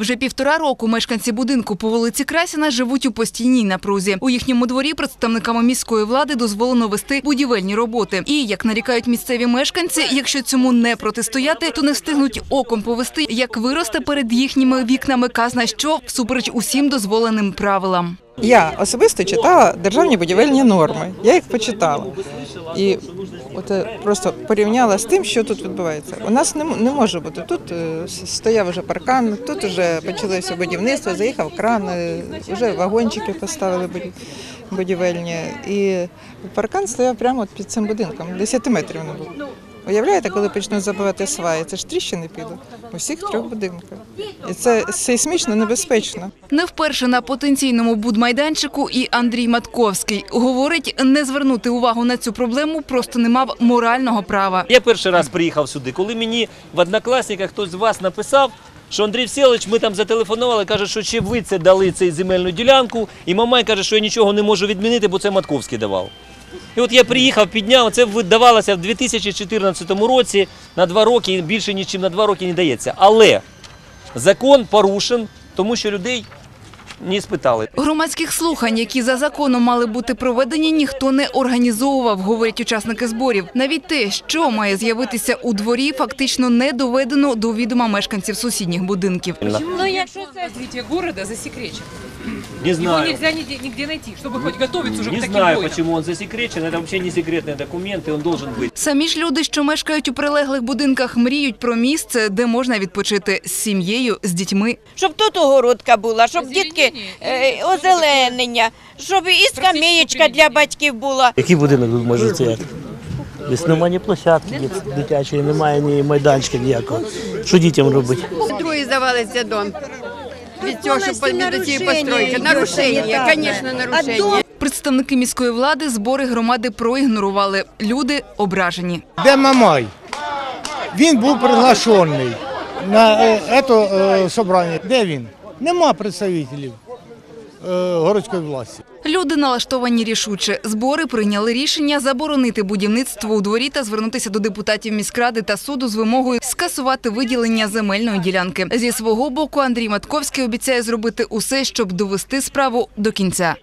Вже півтора року мешканці будинку по вулиці Красіна живуть у постійній напрузі. У їхньому дворі представниками міської влади дозволено вести будівельні роботи. І як нарікають місцеві мешканці, якщо цьому не протистояти, то не встигнуть оком повести, як виросте перед їхніми вікнами казна, що всупереч усім дозволеним правилам. Я особисто читала державні будівельні норми. Я їх почитала. І от е, просто порівняла з тим, що тут відбувається. У нас не, не може бути. Тут е, стояв вже паркан, тут вже почалося будівництво, заїхав кран, е, вже вагончики поставили буді- будівельні. І паркан стояв прямо під цим будинком, 10 метрів не було. Уявляєте, коли почнуть забивати сваї, це ж тріщини підуть у всіх трьох будинках. І це сейсмічно небезпечно. Не вперше на потенційному будмайданчику і Андрій Матковський говорить, не звернути увагу на цю проблему просто не мав морального права. Я перший раз приїхав сюди, коли мені в однокласниках хтось з вас написав, що Андрій Всеволодович, ми там зателефонували, каже, що чи ви це дали цей земельну ділянку, і Мамай каже, що я нічого не можу відмінити, бо це Матковський давав. І от я приїхав, підняв, це видавалося в 2014 році на два роки, більше ніж на два роки не дається. Але закон порушен, тому що людей не спитали. Громадських слухань, які за законом мали бути проведені, ніхто не організовував, говорять учасники зборів. Навіть те, що має з'явитися у дворі, фактично не доведено до відома мешканців сусідніх будинків. Ну, якщо це развитие города засекречено. Не Его знаю. нельзя нигде, нигде найти, чтобы хоть готовиться уже Не к таким знаю, войнам. почему он засекречен. Это вообще не секретный документ, и он должен быть. Самі ж люди, що мешкають у прилеглих будинках, мріють про місце, де можна відпочити з сім'єю, з дітьми. щоб тут огородка була, щоб Озеленення? дітки е, озеленення, щоб і скамеєчка для батьків була. Який будинок тут може стояти? Десь немає ні площадки дит- дитячої, немає ні майданчика ніякого. Що дітям робити? Другий здавалися дом. Від цього, щоб від цієї постройки. Нарушення, звісно, нарушення. Представники міської влади збори громади проігнорували. Люди ображені. Де Мамай? Він був приглашений на е, це е, собрання. Де він? Нема представників е, городської власті. Люди налаштовані рішуче. Збори прийняли рішення заборонити будівництво у дворі та звернутися до депутатів міськради та суду з вимогою скасувати виділення земельної ділянки. Зі свого боку Андрій Матковський обіцяє зробити усе, щоб довести справу до кінця.